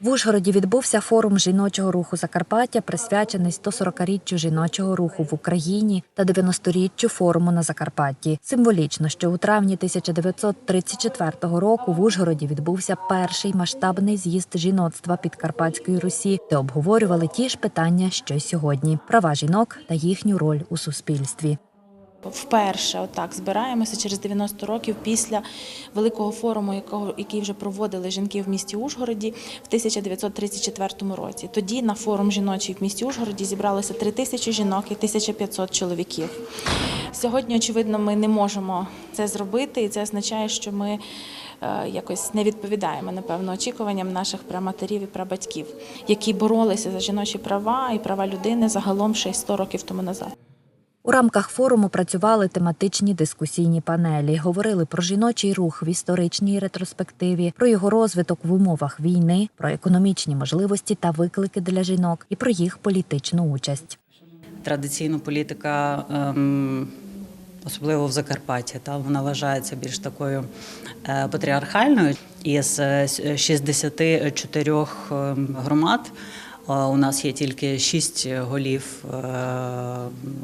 В Ужгороді відбувся форум жіночого руху Закарпаття, присвячений 140-річчю жіночого руху в Україні та 90-річчю форуму на Закарпатті. Символічно, що у травні 1934 року в Ужгороді відбувся перший масштабний з'їзд жіноцтва Підкарпатської Русі, де обговорювали ті ж питання, що й сьогодні: права жінок та їхню роль у суспільстві. Вперше отак збираємося через 90 років після великого форуму, якого який вже проводили жінки в місті Ужгороді в 1934 році. Тоді на форум жіночий в місті Ужгороді зібралося 3 тисячі жінок і 1500 чоловіків. Сьогодні, очевидно, ми не можемо це зробити, і це означає, що ми е, якось не відповідаємо напевно очікуванням наших праматерів і прабатьків, які боролися за жіночі права і права людини загалом ще й 100 років тому назад. У рамках форуму працювали тематичні дискусійні панелі, говорили про жіночий рух в історичній ретроспективі, про його розвиток в умовах війни, про економічні можливості та виклики для жінок і про їх політичну участь. традиційно політика, ем, особливо в Закарпатті, та вона вважається більш такою е, патріархальною. Із е, с- 64 ем, громад е, у нас є тільки 6 голів, е,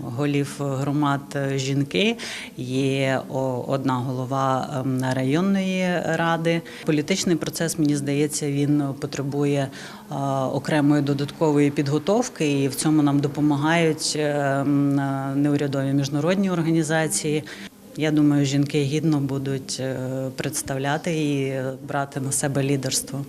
голів громад е, жінки, є одна голова ем, районної ради. Політичний процес, мені здається, він потребує е, окремої додаткової підготовки, і в цьому нам допомагають е, е, неурядові міжнародні організації. Я думаю, жінки гідно будуть е, представляти і брати на себе лідерство.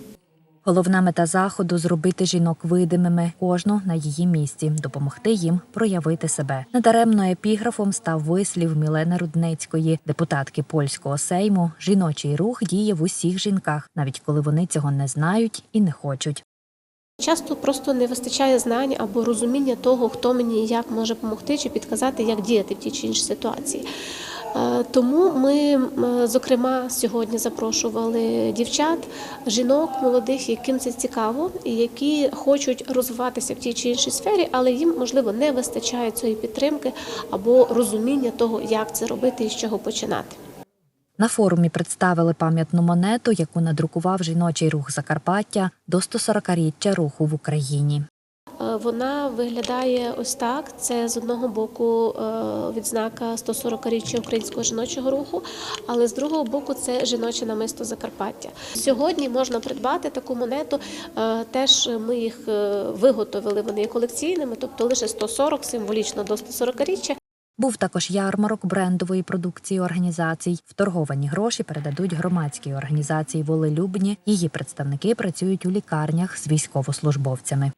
Головна мета заходу зробити жінок видимими, кожну на її місці, допомогти їм проявити себе. Недаремно епіграфом став вислів Мілени Рудницької, депутатки польського сейму. Жіночий рух діє в усіх жінках, навіть коли вони цього не знають і не хочуть. Часто просто не вистачає знань або розуміння того, хто мені як може допомогти чи підказати, як діяти в тій чи іншій ситуації. Е, Тому ми, зокрема, сьогодні запрошували дівчат, жінок молодих, яким це цікаво, і які хочуть розвиватися в тій чи іншій сфері, але їм можливо не вистачає цієї підтримки або розуміння того, як це робити і з чого починати. На форумі представили пам'ятну монету, яку надрукував жіночий рух Закарпаття до 140-річчя руху в Україні. Вона виглядає ось так. Це з одного боку е, відзнака 140-річчя українського жіночого руху, але з другого боку це жіноче намисто Закарпаття. Сьогодні можна придбати таку монету. е, Теж ми їх е, виготовили. Вони є колекційними, тобто лише 140 символічно до 140-річчя. Був також ярмарок брендової продукції організацій. Вторговані гроші передадуть громадській організації Волелюбні. Її представники працюють у лікарнях з військовослужбовцями.